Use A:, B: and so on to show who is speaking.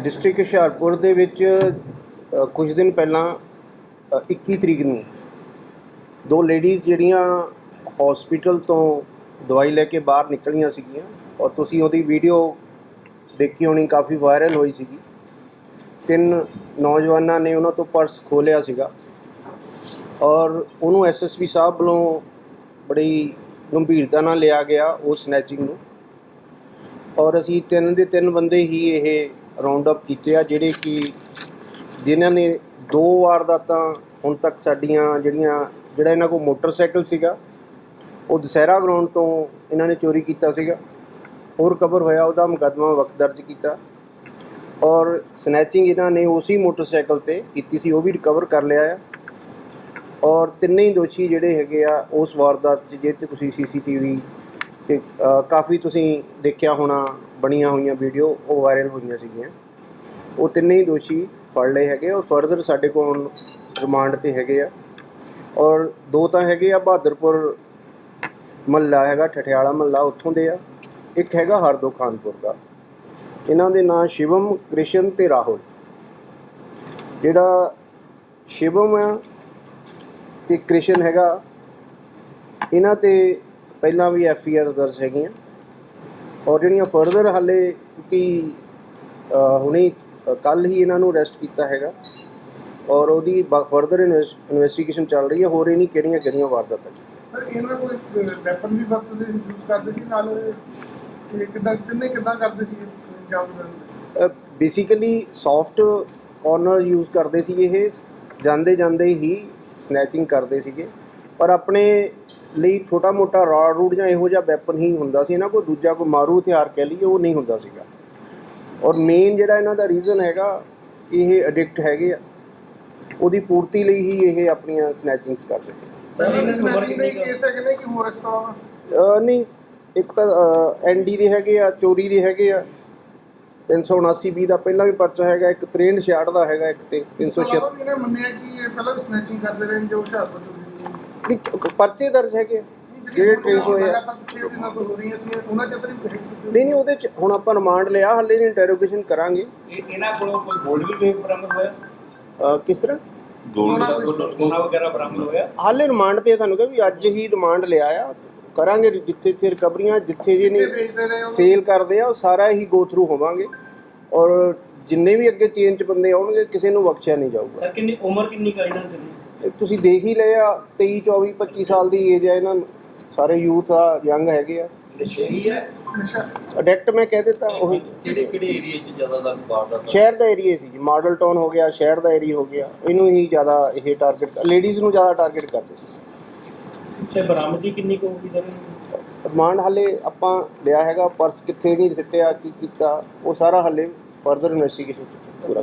A: District Hoshiarpur ਦੇ ਵਿੱਚ ਅ, ਕੁਝ ਦਿਨ ਪਹਿਲਾਂ ਅ, 21 ਤਰੀਕ ਨੂੰ ਦੋ ਲੇਡੀਜ਼ ਜਿਹੜੀਆਂ ਹਸਪੀਟਲ ਤੋਂ ਦਵਾਈ ਲੈ ਕੇ ਬਾਹਰ ਨਿਕਲੀਆਂ ਸੀਗੀਆਂ ਔਰ ਤੁਸੀਂ ਉਹਦੀ ਵੀਡੀਓ ਦੇਖੀ ਹੋਣੀ ਕਾਫੀ ਵਾਇਰਲ ਹੋਈ ਸੀਗੀ। ਤਿੰਨ ਨੌਜਵਾਨਾਂ ਨੇ ਉਹਨਾਂ ਤੋਂ ਪਰਸ ਖੋਲਿਆ ਸੀਗਾ ਔਰ ਉਹਨੂੰ ਐਸਐਸਪੀ ਸਾਹਿਬ ਵੱਲੋਂ ਬੜੀ ਗੰਭੀਰਤਾ ਨਾਲ ਲਿਆ ਗਿਆ ਉਹ ਸਨੈਚਿੰਗ ਨੂੰ ਔਰ ਅਸੀਂ ਤਿੰਨ ਦੇ ਤਿੰਨ ਬੰਦੇ ਹੀ ਇਹ ਰਾਉਂਡ ਅਪ ਕੀਤੇ ਆ ਜਿਹੜੇ ਕਿ ਜਿਨ੍ਹਾਂ ਨੇ ਦੋ ਵਾਰਦਾਤਾਂ ਹੁਣ ਤੱਕ ਸਾਡੀਆਂ ਜਿਹੜੀਆਂ ਜਿਹੜਾ ਇਹਨਾਂ ਕੋਲ ਮੋਟਰਸਾਈਕਲ ਸੀਗਾ ਉਹ ਦੁਸਹਿਰਾ ਗਰਾਊਂਡ ਤੋਂ ਇਹਨਾਂ ਨੇ ਚੋਰੀ ਕੀਤਾ ਸੀਗਾ। ਹੋਰ ਕਵਰ ਹੋਇਆ ਉਹਦਾ ਮੁਕੱਦਮਾ ਵਕਤ ਦਰਜ ਕੀਤਾ। ਔਰ ਸਨੈਚਿੰਗ ਇਹਨਾਂ ਨੇ ਉਸੇ ਮੋਟਰਸਾਈਕਲ ਤੇ ਕੀਤੀ ਸੀ ਉਹ ਵੀ ਰਿਕਵਰ ਕਰ ਲਿਆ ਆ। ਔਰ ਤਿੰਨੇ ਹੀ ਦੋਸ਼ੀ ਜਿਹੜੇ ਹੈਗੇ ਆ ਉਸ ਵਾਰਦਾਤ 'ਚ ਜਿਹਦੇ 'ਤੇ ਤੁਸੀਂ ਸੀਸੀਟੀਵੀ ਤੇ ਅ, ਕਾਫੀ ਤੁਸੀਂ ਦੇਖਿਆ ਹੋਣਾ ਬਣੀਆਂ ਹੋਈਆਂ ਵੀਡੀਓ ਉਹ ਵਾਇਰਲ ਹੋਈਆਂ ਸੀਗੀਆਂ। ਉਹ ਤਿੰਨੇ ਹੀ ਦੋਸ਼ੀ ਫੜ ਲਏ ਹੈਗੇ ਔਰ ਫਰਦਰ ਸਾਡੇ ਕੋਲ ਰਿਮਾਂਡ ਤੇ ਹੈਗੇ ਆ। ਔਰ ਦੋ ਤਾਂ ਹੈਗੇ ਆ ਬਹਾਦਰਪੁਰ ਮਹੱਲਾ ਹੈਗਾ, ਠਠਿਆਲਾ ਮਹੱਲਾ ਉੱਥੋਂ ਦੇ ਆ। ਇੱਕ ਹੈਗਾ ਹਰਦੋ ਖਾਨਪੁਰ ਦਾ। ਇਹਨਾਂ ਦੇ ਨਾਂ ਸ਼ਿਵਮ, ਕ੍ਰਿਸ਼ਨ ਤੇ ਰਾਹੁਲ। ਜਿਹੜਾ ਸ਼ਿਵਮ ਆ ਤੇ ਕ੍ਰਿਸ਼ਨ ਹੈਗਾ। ਇਹਨਾਂ ਤੇ ਪਹਿਲਾਂ ਵੀ ਐਫ ਆਈ ਆਰ ਦਰਜ ਹੈਗੀਆਂ। ਔਰ ਜਿਹੜੀਆਂ ਫਰਦਰ ਹਾਲੇ ਕਿਉਂਕਿ ਹੁਣੇ ਕੱਲ ਹੀ ਇਹਨਾਂ ਨੂੰ ਅਰੈਸਟ ਕੀਤਾ ਹੈਗਾ। ਔਰ ਉਹਦੀ ਫਰਦਰ ਇਨਵੈਸਟੀਗੇਸ਼ਨ ਚੱਲ ਰਹੀ ਹੈ ਹੋਰ ਇਹ ਨਹੀਂ ਕਿਹੜੀਆਂ ਕਿਹੜੀਆਂ ਵਾਰਦਾਤਾਂ ਕੀਤੀਆਂ।
B: ਪਰ ਇਹਨਾਂ ਕੋਲ ਵੈਪਨ ਵੀ ਵਰਤਦੇ ਯੂਜ਼ ਕਰਦੇ ਸੀ ਨਾਲ ਕਿਦਾਂ ਕਿੰਨੇ ਕਿਦਾਂ ਕਰਦੇ ਸੀ ਜਾਮ
A: ਬੇਸਿਕਲੀ ਸੌਫਟ ਕਾਰਨਰ ਯੂਜ਼ ਕਰਦੇ ਸੀ ਇਹ ਜਾਂਦੇ ਜਾਂਦੇ ਹੀ ਸਨੈਚਿੰਗ ਕਰਦੇ ਸੀਗੇ। ਪਰ ਆਪਣੇ ਲਈ ਛੋਟਾ ਮੋਟਾ ਰਾਡ ਰੂਟ ਜਾਂ ਇਹੋ ਜਿਹਾ ਵੈਪਨ ਹੀ ਹੁੰਦਾ ਸੀ ਇਹਨਾਂ ਕੋਲ ਦੂਜਾ ਕੋਈ ਮਾਰੂ ਹਥਿਆਰ ਕਹਿ ਲਈਏ ਉਹ ਨਹੀਂ ਹੁੰਦਾ ਸੀਗਾ। ਔਰ ਮੇਨ ਜਿਹੜਾ ਇਹਨਾਂ ਦਾ ਰੀਜ਼ਨ ਹੈਗਾ ਇਹ ਐਡਿਕਟ ਹੈਗੇ ਆ। ਉਹਦੀ ਪੂਰਤੀ ਲਈ ਹੀ ਇਹ ਆਪਣੀਆਂ ਸਨੈਚਿੰਗਸ ਕਰਦੇ ਸੀ।
B: ਨਹੀਂ
A: ਇੱਕ ਤਾਂ ਐਨਡੀ ਦੇ ਹੈਗੇ ਆ ਚੋਰੀ ਦੇ ਹੈਗੇ ਆ। 379 ਬੀ ਦਾ ਪਹਿਲਾਂ ਵੀ ਪਰਚਾ ਹੈਗਾ ਇੱਕ 6366 ਦਾ ਹੈਗਾ ਇੱਕ ਤੇ 376
B: ਇਹਨੇ ਮੰਨਿਆ ਕਿ ਇਹ ਪਹਿਲਾਂ ਵੀ ਸਨੈਚਿੰਗ ਕਰਦੇ ਰਹੇ ਨੇ ਜੋ ਹੁਸ਼ਿਆਰਪੁਰ ਤੋਂ।
A: ਨਹੀਂ, ਪਰਚੇ ਦਰਜ ਹੈਗੇ ਆ। ਜਿਹੜੇ trace ਹੋਏ ਆ।
B: ਨਹੀਂ
A: ਨਹੀਂ ਉਹਦੇ ਚ ਹੁਣ ਆਪਾਂ ਰਿਮਾਂਡ ਲਿਆ ਹਾਲੇ ਇੰਟਰੋਗੇਸ਼ਨ ਕਰਾਂਗੇ।
C: ਇਹ ਇਹਨਾਂ ਕੋਲੋਂ ਕੋਈ ਗੋਲਡ ਵੀ ਕੋਈ ਬਰਾਮਦ ਹੋਇਆ?
A: ਅਹ ਕਿਸ ਤਰ੍ਹਾਂ?
C: ਗੋਲਡ ਸੋਨਾ ਵਗੈਰਾ ਬਰਾਮਦ ਹੋਇਆ?
A: ਹਾਲੇ ਰਿਮਾਂਡ ਤੇ ਤੁਹਾਨੂੰ ਕਿਹਾ ਵੀ ਅੱਜ ਹੀ ਰਿਮਾਂਡ ਲਿਆ ਆ। ਕਰਾਂਗੇ ਜਿੱਥੇ ਜਿੱਥੇ ਰਿਕਵਰੀਆਂ ਜਿੱਥੇ
B: ਰਹੇ ਉਹਨੂੰ
A: ਸੇਲ ਕਰਦੇ ਆ ਉਹ ਸਾਰਾ ਹੀ ਗੋ ਥਰੂ ਹੋਵਾਂਗੇ। ਔਰ ਜਿੰਨੇ ਵੀ ਅੱਗੇ ਚੇਨ ਚ ਬੰਦੇ ਆਉਣਗੇ ਕਿਸੇ ਨੂੰ ਬਖਸ਼ਿਆ ਨਹੀਂ ਜਾਊਗਾ।
C: ਸਰ ਕਿੰਨੀ ਉਮਰ ਕਿੰਨੀ ਕਾ ਇਹਨਾਂ ਦੀ?
A: ਇਹ ਤੁਸੀਂ ਦੇਖ ਹੀ ਲਏ ਆ 23 24 25 ਸਾਲ ਦੀ ਏਜ ਹੈ ਇਹਨਾਂ ਨੂੰ। ਸਾਰੇ ਯੂਥ ਆ ਯੰਗ ਹੈਗੇ ਆ।
C: ਨਸ਼ੇੜੀ ਹੈ
B: ਨਸ਼ਾ?
A: ਅਡੈਕਟ ਮੈਂ ਕਹਿ ਦਿੱਤਾ ਉਹ।
D: ਕਿਹੜੇ ਕਿਹੜੇ ਏਰੀਆ 'ਚ ਜ਼ਿਆਦਾਤਰ ਵਾਰਦਾਤ
A: ਸ਼ਹਿਰ ਦਾ ਏਰੀਆ ਸੀ ਜੀ ਮਾਡਲ ਟਾਊਨ ਹੋ ਗਿਆ ਸ਼ਹਿਰ ਦਾ ਏਰੀਆ ਹੋ ਗਿਆ। ਇਹਨੂੰ ਹੀ ਜ਼ਿਆਦਾ ਇਹ ਟਾਰਗੇਟ ਲੇਡੀਜ਼ ਨੂੰ ਜ਼ਿਆਦਾ ਟਾਰਗੇਟ ਕਰਦੇ ਸੀ।
C: ਤੇ ਬਰਾਮਦੀ ਕਿੰਨੀ ਕੁ ਹੋਊਗੀ ਸਰ?
A: ਰਿਮਾਂਡ ਹਾਲੇ ਆਪਾਂ ਲਿਆ ਹੈਗਾ ਪਰਸ ਕਿੱਥੇ ਨਹੀਂ ਸਿੱਟਿਆ ਕੀ ਕੀਤਾ ਉਹ ਸਾਰਾ ਹਾਲੇ ਫਰਦਰ ਇਨਵੈਸਟੀਗੇਸ਼ਨ ਪੂਰਾ।